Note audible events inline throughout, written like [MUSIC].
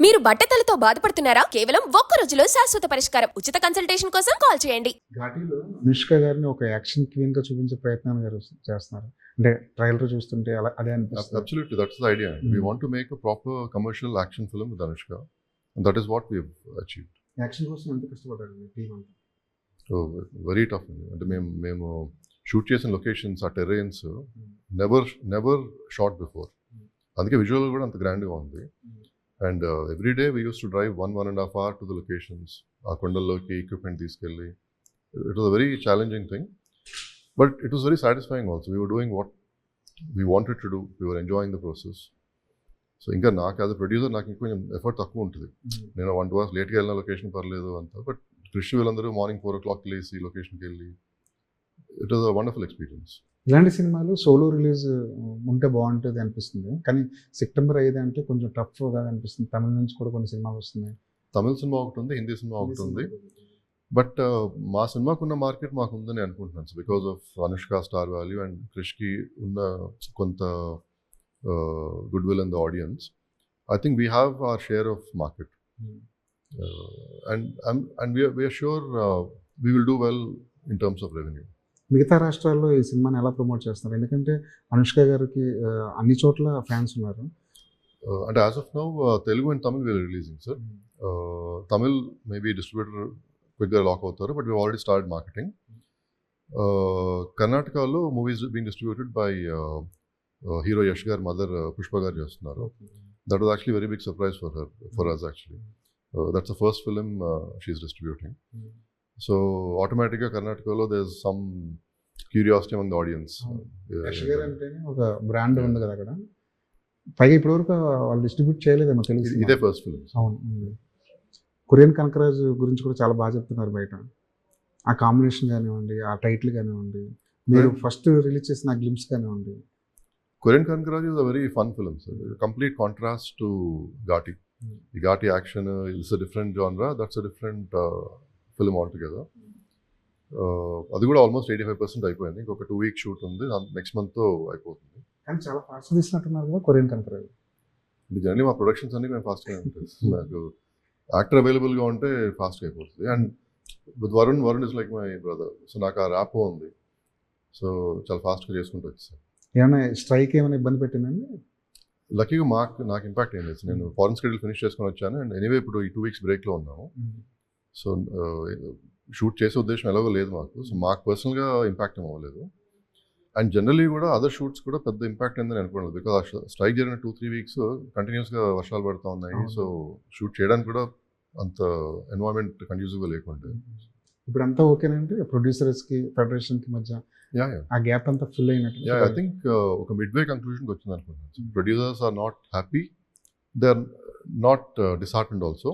మీరు బట్టతలతో బాధపడుతున్నారా? కేవలం ఒక్క రోజులో శాశ్వత పరిష్కారం. ఉచిత కన్సల్టేషన్ కోసం కాల్ చేయండి. ఘాటీలో అనుష్క గారిని ఒక యాక్షన్ క్వీన్గా చూపించే ప్రయత్నాలు గారు చేస్తున్నారు. అంటే ట్రైలర్ చూస్తుంటే అలా అదే అనిపిస్తుంది. The idea. We Mm. want to make a proper commercial action film with Anushka, and that is what we've achieved. Action కోసం ఎంత కష్టపడ్డారు టీం అంతా? So very tough. అంటే మేము మేము షూట్ చేసిన లొకేషన్స్ ఆ terrains never never shot before అందుకే విజువల్ కూడా అంత గ్రాండ్గా ఉంది. And every day we use to drive one one and half hour to the locations ఆ కొండల్లోకి ఎక్విప్మెంట్ తీసుకెళ్ళి. It was a very challenging thing but it was very satisfying also we were doing what we wanted to do we were enjoying the process so ఇంకా నాకు as a producer నాకు ఇంకొంచెం effort తక్కువ ఉంటుంది. నేను one two hours లేట్గా వెళ్ళిన location పర్లేదు అంత బట్ కృషి వీళ్ళందరూ మార్నింగ్ ఫోర్ ఓ క్లాక్ లేసి లొకేషన్కి వెళ్ళి it was a wonderful experience ఇలాంటి సినిమాలు సోలో రిలీజ్ ఉంటే బాగుంటుంది అనిపిస్తుంది. కానీ సెప్టెంబర్ ఐదు అంటే కొంచెం టఫ్గా అనిపిస్తుంది. తమిళ నుంచి కూడా కొన్ని సినిమాలు వస్తున్నాయి. తమిళ సినిమా ఒకటి ఉంది హిందీ సినిమా ఒకటి ఉంది. బట్ మా సినిమాకున్న మార్కెట్ మాకు ఉందని అనుకుంటున్నాను because of Anushka star value and క్రిష్కి ఉన్న కొంత goodwill in the audience I think we have our share of market and and we're sure we will do well in terms of revenue మిగతా రాష్ట్రాల్లో ఈ సినిమాని ఎలా ప్రమోట్ చేస్తున్నారు? ఎందుకంటే అనుష్క గారికి అన్ని చోట్ల ఫ్యాన్స్ ఉన్నారు. అంటే as of now Telugu and Tamil we're releasing sir. Tamil maybe distributor క్విక్గా లాక్ అవుతారు but we already start marketing కర్ణాటకలో movies been distributed by hero Yash garu mother Pushpa garu చేస్తున్నారు. That was actually very big surprise for her for us actually that's the first film she's distributing so ఆటోమేటిక్గా కర్ణాటకలో there some curiosity among the audience అంటేనే ఒక brand ఉంది కదా అక్కడ. పైగా ఇప్పటివరకు వాళ్ళు డిస్ట్రిబ్యూట్ చేయలేదేమో తెలుసు. ఇదే ఫస్ట్ ఫిలిం అవును. కొరియన్ కనకరాజు గురించి కూడా చాలా బాగా చెప్తున్నారు బయట. ఆ కాంబినేషన్ కానివ్వండి ఆ టైటిల్ కానివ్వండి మీరు ఫస్ట్ రిలీజ్ చేసిన గ్లిమ్స్ కానివ్వండి. Korean Kanakaraj is a very fun film sir complete contrast to Ghaati Ghaati action it's a different genre that's a different film all together అది కూడా ఆల్మోస్ట్ ఎయిటీ ఫైవ్ పర్సెంట్ అయిపోయింది. ఇంకొక two week shoot ఉంది. Next month అయిపోతుంది. కానీ చాలా fast తీసినట్టున్నారు కదా కొరియన్ అంటే జనరలీ మా ప్రొడక్షన్స్ అన్ని మేము ఫాస్ట్గా ఉంటుంది నాకు యాక్టర్ అవైలబుల్గా ఉంటే ఫాస్ట్గా అయిపోతుంది. And with Varun Varun is like my brother so నాకు ఆ ర్యాప్ ఉంది. సో చాలా ఫాస్ట్గా చేసుకుంటూ వచ్చేసాను ఏమైనా స్ట్రైక్ ఏమైనా ఇబ్బంది పెట్టిందండి? లక్కీగా మాకు నాకు ఇంపాక్ట్ ఏం లేదు. నేను ఫారెన్ స్కెడ్యూల్ ఫినిష్ చేసుకొని వచ్చాను. అండ్ ఎనీవే ఇప్పుడు ఈ టూ వీక్స్ బ్రేక్లో ఉన్నాము. సో షూట్ చేసే ఉద్దేశం ఎలాగో లేదు మాకు. సో మాకు పర్సనల్గా ఇంపాక్ట్ అవ్వలేదు. అండ్ జనరలీ కూడా అదర్ షూట్స్ కూడా పెద్ద ఇంపాక్ట్ అయిందని అనుకోలేదు బికాస్ స్ట్రైక్ జరిగిన టూ త్రీ వీక్స్ కంటిన్యూస్గా వర్షాలు పడుతూ ఉన్నాయి. సో షూట్ చేయడానికి కూడా అంత ఎన్వైరన్మెంట్ కండ్యూసివ్గా లేకుండే. ఇప్పుడు అంతా ఓకేనండి ప్రొడ్యూసర్స్కి ఫెడరేషన్కి మధ్య ఆ గ్యాప్ అంతా ఫుల్ అయినట్టు యా ఐ థింక్ ఒక మిడ్ వే కంక్లూజన్కి వచ్చింది అనుకుంటున్నాను. Producers are not happy. They are not disheartened also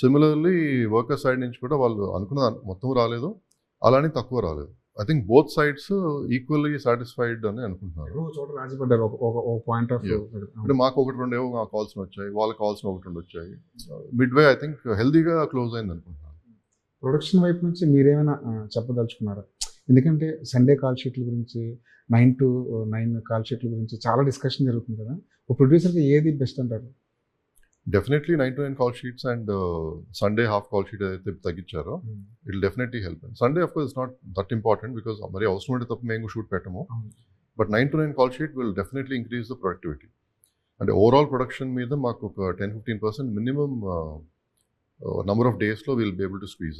similarly worker side నుంచి కూడా వాళ్ళు అనుకున్న మొత్తం రాలేదు. అలానే తక్కువ రాలేదు. I think both sides equally satisfied అని అనుకుంటున్నారు. చోట ఒక- పాయింట్ ఆఫ్ అంటే మాకు ఒకటి రెండు ఏవో కావాల్సిన వచ్చాయి. వాళ్ళకి కావాల్సిన ఒకటి రెండు వచ్చాయి. మిడ్ వే ఐ థింక్ హెల్దీగా క్లోజ్ అయింది అనుకుంటున్నాను. ప్రొడక్షన్ వైపు నుంచి మీరేమైనా చెప్పదలుచుకున్నారా? ఎందుకంటే సండే కాల్ షీట్ల గురించి నైన్ టు నైన్ కాల్ షీట్ల గురించి చాలా డిస్కషన్ జరుగుతుంది కదా. ఒక ప్రొడ్యూసర్కి ఏది బెస్ట్ అంటారు? Definitely nine to nine call sheets and Sunday half call sheet ఏదైతే తగ్గించారో it definitely help Sunday of course not that important because మరి అవసరం ఉంటే తప్ప మేము shoot పెట్టము. But nine to nine call sheet will definitely increase the productivity అంటే overall production మీద మాకు ఒక ten fifteen percent minimum number of డేస్లో will be able to squeeze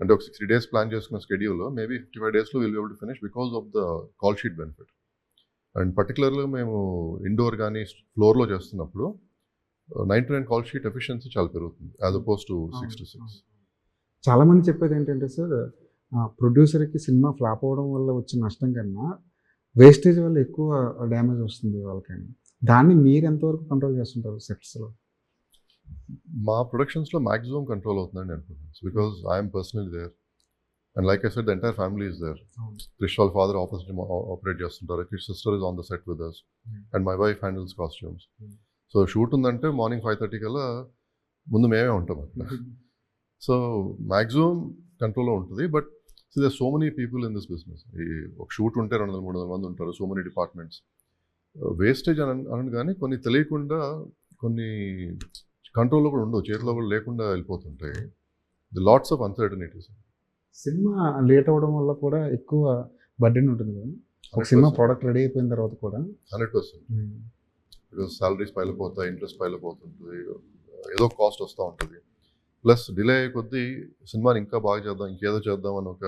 అంటే ఒక సిక్స్టీ డేస్ ప్లాన్ చేసుకున్న స్కెడ్యూల్లో మేబీ ఫిఫ్టీ ఫైవ్ డేస్లో will be able to finish because of the call sheet benefit and పర్టికులర్గా మేము ఇండోర్ కానీ ఫ్లోర్లో చేస్తున్నప్పుడు nine to nine call sheet efficiency చాలా పెరుగుతుంది as opposed to six to six చాలా మంది చెప్పేది ఏంటంటే సార్ ప్రొడ్యూసర్కి సినిమా ఫ్లాప్ అవ్వడం వల్ల వచ్చిన నష్టం కన్నా వేస్టేజ్ వల్ల ఎక్కువ డ్యామేజ్ వస్తుంది వాళ్ళకని. దాన్ని మీరు ఎంతవరకు కంట్రోల్ చేస్తుంటారు సెట్స్లో మా ప్రొడక్షన్స్లో మ్యాక్సిమం కంట్రోల్ అవుతుందని అనుకుంటున్నాను because I'm personally there and like I set the entire family is there Krish వాళ్ళ ఫాదర్ ఆపోజిట్ ఆపరేట్ చేస్తుంటారు. Krish sister is on the set with us and my wife handles costumes. So shoot ఉందంటే morning five thirty కల్లా ముందు మేమే ఉంటాం అట్లా [LAUGHS] so maximum కంట్రోల్లో ఉంటుంది. But they so many people in this business. ఈ ఒక షూట్ ఉంటే రెండు వందల మూడు వందల మంది ఉంటారు. So many departments. వేస్టేజ్ అని అన- అనను కానీ కొన్ని తెలియకుండా కొన్ని కంట్రోల్లో కూడా ఉండవు. చేతిలో కూడా లేకుండా వెళ్ళిపోతుంటాయి the lots of uncertainties. Cinema late అవ్వడం వల్ల కూడా ఎక్కువ బడ్డెన్ ఉంటుంది కదా. ఒక సినిమా ప్రోడక్ట్ రెడీ అయిపోయిన తర్వాత కూడా. Hundred percent. బికాస్ సాలరీస్ పైల పోతాయి ఇంట్రెస్ట్ పైల పోతుంటుంది ఏదో కాస్ట్ వస్తూ ఉంటుంది. ప్లస్ డిలే అయ్యే కొద్దీ సినిమాని ఇంకా బాగా చేద్దాం ఇంకేదో చేద్దాం అని ఒక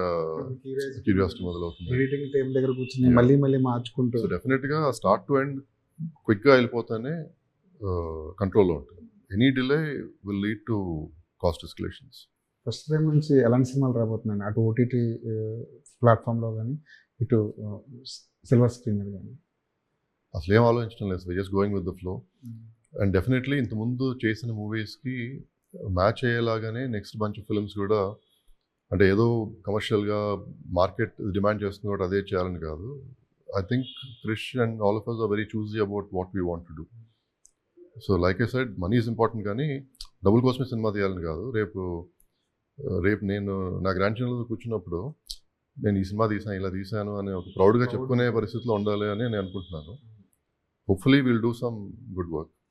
క్యూరియాసిటీ మొదలవుతుంది. ఎడిటింగ్ టైం దగ్గర కూర్చుని. మళ్ళీ మళ్ళీ మార్చుకుంటూ డెఫినెట్గా స్టార్ట్ టు ఎండ్ క్విక్గా వెళ్ళిపోతేనే కంట్రోల్లో ఉంటుంది. Any delay will lead to cost escalations first time నుంచి ఎలాంటి సినిమాలు రాబోతున్నాయి అటు ఓటీటీ ప్లాట్ఫామ్లో కానీ ఇటు సిల్వర్ స్క్రీన్ కానీ అసలు ఏం ఆలోచించడం లేదు. Just going with the flow and definitely ఇంతకుముందు చేసిన మూవీస్కి మ్యాచ్ అయ్యేలాగానే నెక్స్ట్ బంచ్ ఫిల్మ్స్ కూడా అంటే ఏదో కమర్షియల్గా మార్కెట్ డిమాండ్ చేస్తుంది కూడా అదే చేయాలని కాదు. I think Krish and all of us are very choosy about what we want to do so like I side money is important కానీ డబ్బుల కోసమే సినిమా తీయాలని కాదు. రేపు రేపు నేను నా గ్రాండ్ ఛానల్ కూర్చున్నప్పుడు నేను ఈ సినిమా తీసాను ఇలా తీశాను అని ఒక ప్రౌడ్గా చెప్పుకునే పరిస్థితిలో ఉండాలి అని నేను అనుకుంటున్నాను. Hopefully will do some good work